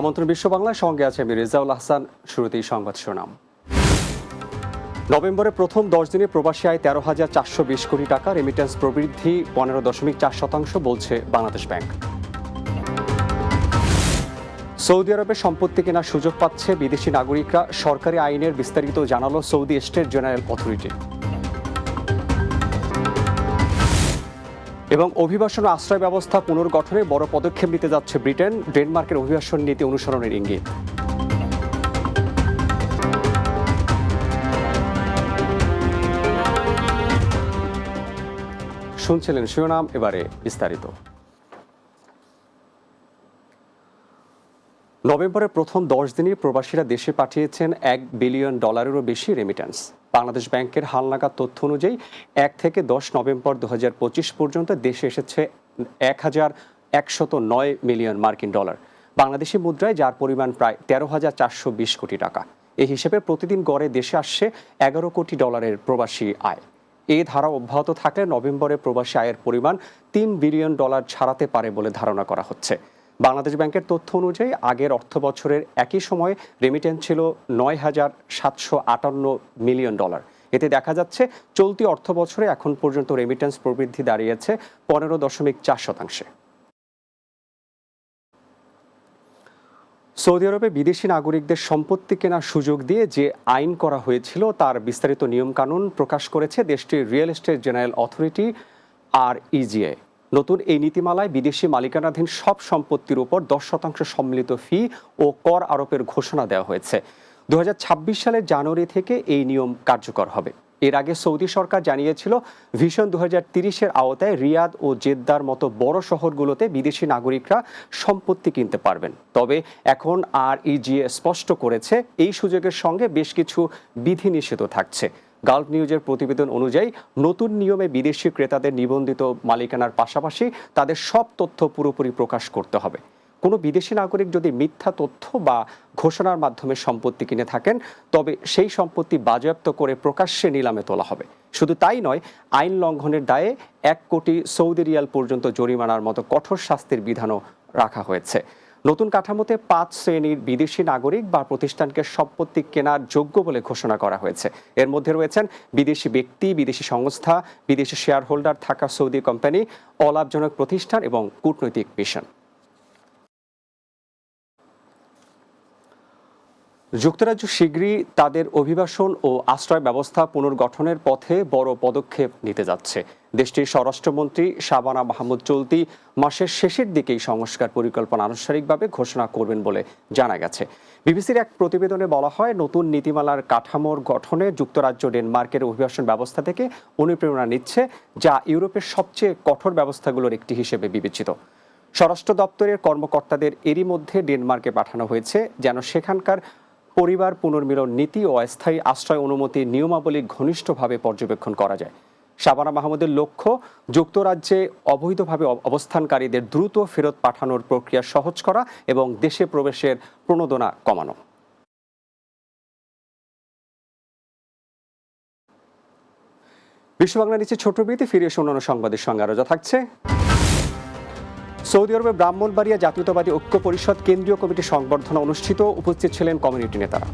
আমন্ত্রণ বিশ্ব বাংলার সঙ্গে আছে আমি রেজাউল আহসান। শুরুতেই সংবাদ শোনাম নভেম্বরে প্রথম দশ দিনে প্রবাসী আয় তেরো হাজার চারশো বিশ কোটি টাকা রেমিটেন্স প্রবৃদ্ধি পনেরো দশমিক চার শতাংশ বলছে বাংলাদেশ ব্যাংক। সৌদি আরবে সম্পত্তি কেনার সুযোগ পাচ্ছে বিদেশি নাগরিকরা। সরকারি আইনের বিস্তারিত জানালো সৌদি স্টেট জেনারেল অথরিটি। এবং অভিবাসন আশ্রয় ব্যবস্থা পুনর্গঠনে বড় পদক্ষেপ নিতে যাচ্ছে ব্রিটেন। ডেনমার্কের অভিবাসন নীতি অনুসরণের ইঙ্গিত। শুনছিলেন শিরোনাম, এবারে বিস্তারিত। নভেম্বরের প্রথম দশ দিনে প্রবাসীরা দেশে পাঠিয়েছেন এক বিলিয়ন ডলারেরও বেশি রেমিট্যান্স বাংলাদেশ ব্যাংকের হালনাগাদ তথ্য অনুযায়ী, এক থেকে দশ নভেম্বর দু হাজার পঁচিশ পর্যন্ত দেশে এসেছে এক হাজার একশত নয় মিলিয়ন মার্কিন ডলার। বাংলাদেশি মুদ্রায় যার পরিমাণ প্রায় তেরো হাজার চারশো বিশ কোটি টাকা। এই হিসেবে প্রতিদিন গড়ে দেশে আসছে এগারো কোটি ডলারের প্রবাসী আয়। এই ধারা অব্যাহত থাকলে নভেম্বরে প্রবাসী আয়ের পরিমাণ তিন বিলিয়ন ডলার ছাড়াতে পারে বলে ধারণা করা হচ্ছে। বাংলাদেশ ব্যাংকের তথ্য অনুযায়ী আগের অর্থ বছরের একই সময়ে রেমিটেন্স ছিল নয় হাজার সাতশো আটান্ন মিলিয়ন ডলার। এতে দেখা যাচ্ছে চলতি অর্থ বছরে এখন পর্যন্ত রেমিটেন্স প্রবৃদ্ধি দাঁড়িয়েছে পনেরো দশমিক চার শতাংশে। সৌদি আরবে বিদেশি নাগরিকদের সম্পত্তি কেনার সুযোগ দিয়ে যে আইন করা হয়েছিল তার বিস্তারিত নিয়মকানুন প্রকাশ করেছে দেশটির রিয়েল এস্টেট জেনারেল অথরিটি, আর ইজিএ নতুন এই নীতিমালায় বিদেশি মালিকানাধীন সব সম্পত্তির উপর দশ শতাংশ সম্মিলিত ফি ও কর আরোপের ঘোষণা দেওয়া হয়েছে। দুহাজার ছাব্বিশ সালের জানুয়ারি থেকে এই নিয়ম কার্যকর হবে। এর আগে সৌদি সরকার জানিয়েছিল ভিশন দু হাজার তিরিশের আওতায় রিয়াদ ও জেদ্দার মতো বড় শহরগুলোতে বিদেশি নাগরিকরা সম্পত্তি কিনতে পারবেন। তবে এখন আর ইজিএ স্পষ্ট করেছে, এই সুযোগের সঙ্গে বেশ কিছু বিধিনিষেধ থাকছে। গালফ নিউজের প্রতিবেদন অনুযায়ী, নতুন নিয়মে বিদেশি ক্রেতাদের নিবন্ধিত মালিকানার পাশাপাশি তাদের সব তথ্য পুরোপুরি প্রকাশ করতে হবে। কোনো বিদেশি নাগরিক যদি মিথ্যা তথ্য বা ঘোষণার মাধ্যমে সম্পত্তি কিনে থাকেন, তবে সেই সম্পত্তি বাজেয়াপ্ত করে প্রকাশ্যে নিলামে তোলা হবে। শুধু তাই নয়, আইন লঙ্ঘনের দায়ে এক কোটি সৌদি রিয়াল পর্যন্ত জরিমানার মতো কঠোর শাস্তির বিধানও রাখা হয়েছে। নতুন কাঠামোতে পাঁচ শ্রেণির বিদেশি নাগরিক বা প্রতিষ্ঠানকে সম্পত্তি কেনার যোগ্য বলে ঘোষণা করা হয়েছে। এর মধ্যে রয়েছেন বিদেশি ব্যক্তি, বিদেশি সংস্থা, বিদেশি শেয়ার হোল্ডার থাকা সৌদি কোম্পানি, অলাভজনক প্রতিষ্ঠান এবং কূটনৈতিক মিশন। যুক্তরাজ্য শীঘ্রই তাদের অভিবাসন ও আশ্রয় ব্যবস্থা পুনর্গঠনের পথে বড় পদক্ষেপ নিতে যাচ্ছে। দেশটির স্বরাষ্ট্রমন্ত্রী শাবানা মাহমুদ চলতি মাসের শেষের দিকেই সংস্কার পরিকল্পনা আনুষ্ঠানিকভাবে ঘোষণা করবেন বলে জানা গেছে। বিবিসির এক প্রতিবেদনে বলা হয়, নতুন নীতিমালার কাঠামোর গঠনে যুক্তরাজ্য ডেনমার্কের অভিবাসন ব্যবস্থা থেকে অনুপ্রেরণা নিচ্ছে, যা ইউরোপের সবচেয়ে কঠোর ব্যবস্থাগুলোর একটি হিসেবে বিবেচিত। স্বরাষ্ট্র দপ্তরের কর্মকর্তাদের এরই মধ্যে ডেনমার্কে পাঠানো হয়েছে, যেন সেখানকার পরিবার পুনর্মিলন নীতি ও অস্থায়ী আশ্রয় অনুমতি নিয়মাবলী ঘনিষ্ঠভাবে পর্যবেক্ষণ করা যায়। শাবানা মাহমুদের লক্ষ্য, যুক্তরাজ্যে অবৈধভাবে অবস্থানকারীদের দ্রুত ফেরত পাঠানোর প্রক্রিয়া সহজ করা এবং দেশে প্রবেশের প্রণোদনা কমানো। বিশ্ব বাংলা নিচে ছোট বিরতি, ফিরে এসে অন্যান্য সংবাদের সঙ্গে আরও যা থাকছে। সৌদি আরবে ব্রাহ্মণবাড়িয়া জাতীয়তাবাদী ঐক্য পরিষদ কেন্দ্রীয় কমিটির সংবর্ধনা অনুষ্ঠিত, উপস্থিত ছিলেন কমিউনিটি নেতারা।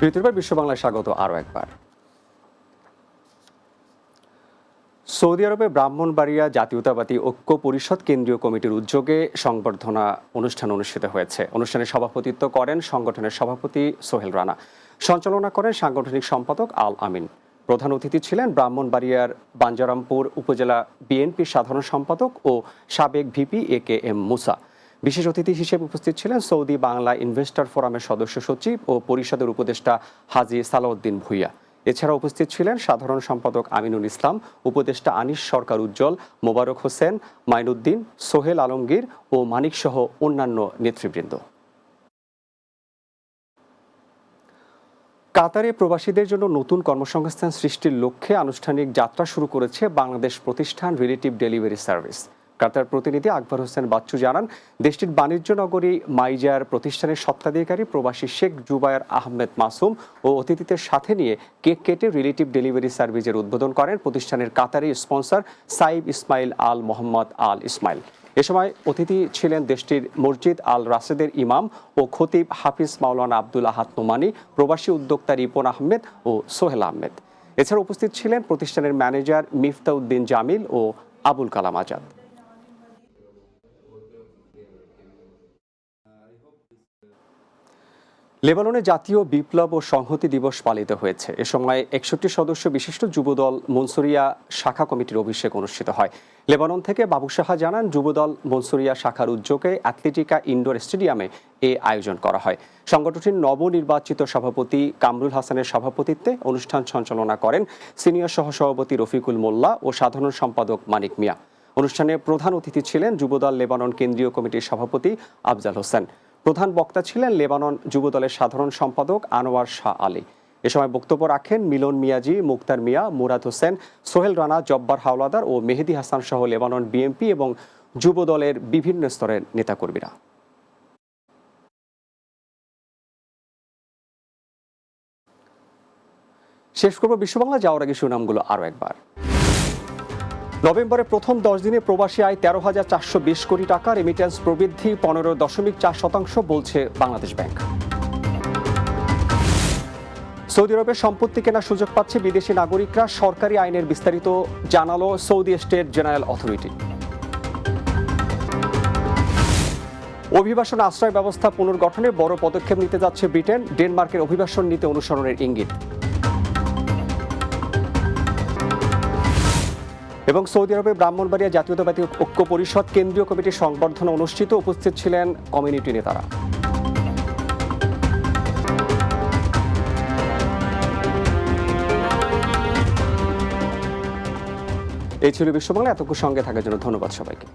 তৃতীয়বার বিশ্ব বাংলায় স্বাগত আরও একবার। সৌদি আরবে ব্রাহ্মণবাড়িয়া জাতীয়তাবাদী ঐক্য পরিষদ কেন্দ্রীয় কমিটির উদ্যোগে সংবর্ধনা অনুষ্ঠান অনুষ্ঠিত হয়েছে। অনুষ্ঠানে সভাপতিত্ব করেন সংগঠনের সভাপতি সোহেল রানা। সঞ্চালনা করেন সাংগঠনিক সম্পাদক আল আমিন। প্রধান অতিথি ছিলেন ব্রাহ্মণবাড়িয়ার বাঞ্জারামপুর উপজেলা বিএনপির সাধারণ সম্পাদক ও সাবেক ভিপি এ কে এম মুসা। বিশেষ অতিথি হিসেবে উপস্থিত ছিলেন সৌদি বাংলা ইনভেস্টর ফোরামের সদস্য সচিব ও পরিষদের উপদেষ্টা হাজি সালাউদ্দিন ভুইয়া। এছাড়া উপস্থিত ছিলেন সাধারণ সম্পাদক আমিনুল ইসলাম, উপদেষ্টা আনিস সরকার উজ্জ্বল, মোবারক হোসেন, মাইনুদ্দিন, সোহেল আলমগীর ও মানিক সহ অন্যান্য নেতৃবৃন্দ। কাতারে প্রবাসীদের জন্য নতুন কর্মসংস্থান সৃষ্টির লক্ষ্যে আনুষ্ঠানিক যাত্রা শুরু করেছে বাংলাদেশ প্রতিষ্ঠান রিলেটিভ ডেলিভারি সার্ভিস। কাতার প্রতিনিধি আকবর হোসেন বাচ্চু জানান, দেশটির বাণিজ্য নগরী মাইজার প্রতিষ্ঠানের স্বত্বাধিকারী প্রবাসী শেখ জুবায়ের আহমেদ মাসুম ও অতিথিদের সাথে নিয়ে কেক কেটে রিলেটিভ ডেলিভারি সার্ভিসের উদ্বোধন করেন প্রতিষ্ঠানের কাতারি স্পন্সর সাইব Ismail Al Mohammad Al Ismail. এ সময় অতিথি ছিলেন দেশটির মসজিদ আল রাশেদের ইমাম ও খতিব হাফিজ মাওলানা আব্দুল আহাদ নোমানি, প্রবাসী উদ্যোক্তা রিপন আহমেদ ও সোহেল আহমেদ। এছাড়া উপস্থিত ছিলেন প্রতিষ্ঠানের ম্যানেজার মিফতাউদ্দিন জামিল ও আবুল কালাম আজাদ। লেবাননে জাতীয় বিপ্লব ও সংহতি দিবস পালিত হয়েছে। এ সময় একষট্টি সদস্য বিশিষ্ট যুবদল মনসুরিয়া শাখা কমিটির অভিষেক অনুষ্ঠিত হয়। লেবানন থেকে বাবু সাহা জানান, যুবদল মনসুরিয়া শাখার উদ্যোগে অ্যাথলেটিকা ইনডোর স্টেডিয়ামে এ আয়োজন করা হয়। সংগঠনটির নবনির্বাচিত সভাপতি কামরুল হাসানের সভাপতিত্বে অনুষ্ঠান সঞ্চালনা করেন সিনিয়র সহসভাপতি রফিকুল মোল্লা ও সাধারণ সম্পাদক মানিক মিয়া। অনুষ্ঠানে প্রধান অতিথি ছিলেন যুবদল লেবানন কেন্দ্রীয় কমিটির সভাপতি আফজাল হোসেন। প্রধান বক্তা ছিলেন লেবানন যুবদলের সাধারণ সম্পাদক আনোয়ার শাহ আলী। এ সময় বক্তব্য রাখেন মিলন মিয়াজি, মুক্তার মিয়া, মুরাদ হোসেন, সোহেল রানা, জব্বার হাওলাদার ও মেহেদি হাসান সহ লেবানন বিএনপি এবং যুবদলের বিভিন্ন স্তরের নেতাকর্মীরা। শেষ করব বিশ্ববাংলা, যাওয়ার আগে সুনামগুলো আরও একবার। নভেম্বরে প্রথম দশ দিনে প্রবাসী আয় তেরো হাজার চারশো বিশ কোটি টাকা রেমিটেন্স প্রবৃদ্ধি পনেরো দশমিক চার শতাংশ বলছে বাংলাদেশ ব্যাংক। সৌদি আরবের সম্পত্তি কেনার সুযোগ পাচ্ছে বিদেশি নাগরিকরা, সরকারি আইনের বিস্তারিত জানালো সৌদি স্টেট জেনারেল অথরিটি। অভিবাসন আশ্রয় ব্যবস্থা পুনর্গঠনে বড় পদক্ষেপ নিতে যাচ্ছে ব্রিটেন, ডেনমার্কের অভিবাসন নীতি অনুসরণের ইঙ্গিত। এবং সৌদি আরবে ব্রাহ্মণবাড়িয়া জাতীয়তাবাদী ঐক্য পরিষদ কেন্দ্রীয় কমিটির সংবর্ধনা অনুষ্ঠিত উপস্থিত ছিলেন কমিউনিটি নেতারা। এই ছিল বিশ্ববাংলা, এতক্ষণ সঙ্গে থাকার জন্য ধন্যবাদ সবাইকে।